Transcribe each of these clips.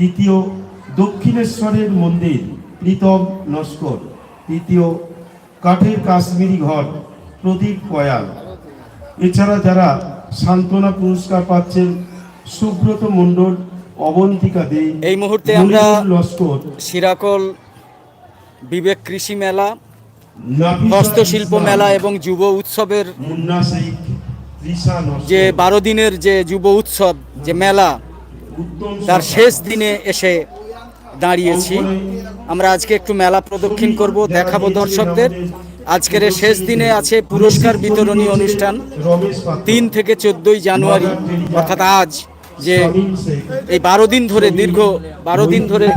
দ্বিতীয় দক্ষিণেশ্বরের মন্দির প্রীতম নস্কর তৃতীয় কাঠের কাশ্মীরি ঘর প্রদীপ কয়াল। এছাড়া যারা সান্ত্বনা পুরস্কার পাচ্ছেন সুব্রত মণ্ডল অবন্তিকা দে এই মুহূর্তে আমরা লস্কর। সিরাকল বিবেক কৃষি মেলা হস্তশিল্প মেলা এবং যুব উৎসবের যে বারো দিনের যে যুব উৎসব যে মেলা তার শেষ দিনে এসে দাঁড়িয়েছি। আমরা আজকে একটু মেলা প্রদক্ষিণ করব দেখাবো দর্শকদের। আজকের শেষ দিনে আছে পুরস্কার বিতরণী অনুষ্ঠান তিন থেকে চোদ্দই জানুয়ারি। অর্থাৎ আজ যে এই বারো দিন ধরে দীর্ঘ বারো দিন ধরে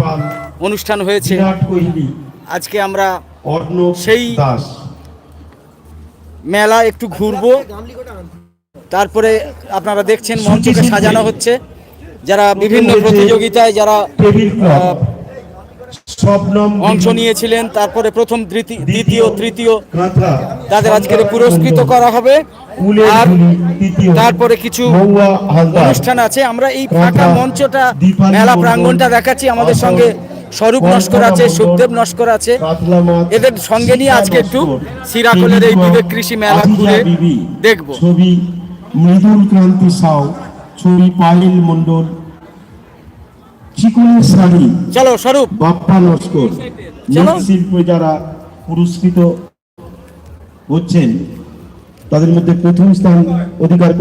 অনুষ্ঠান হয়েছে। আজকে আমরা সেই- মেলা একটু ঘুরবো। তারপরে আপনারা দেখছেন মঞ্চকে সাজানো হচ্ছে। যারা বিভিন্ন প্রতিযোগিতায় যারা অংশ নিয়েছিলেন তারপরে প্রথম দ্বিতীয় তৃতীয় তাদের আজকে পুরস্কৃত করা হবে। আর তারপরে কিছু অনুষ্ঠান আছে। আমরা এই ফাঁকা মঞ্চটা মেলা মণ্ডল, প্রাঙ্গণটা দেখাচ্ছি। আমাদের সঙ্গে স্বরূপ নস্কর আছে সুখদেব নস্কর আছে। এদের সঙ্গে নিয়ে আজকে একটু সিরাকলের এই বিবেক কৃষি মেলা ঘুরে দেখব। ছবি মৃদুল ক্রান্তি সাউ ছবি পায়েল মন্ডল চিকুনের শাড়ি চলো স্বরূপ বাপ্পা নস্কর চলো। শিল্পে যারা পুরস্কৃত হচ্ছেন তাদের মধ্যে প্রথম স্থান অধিকার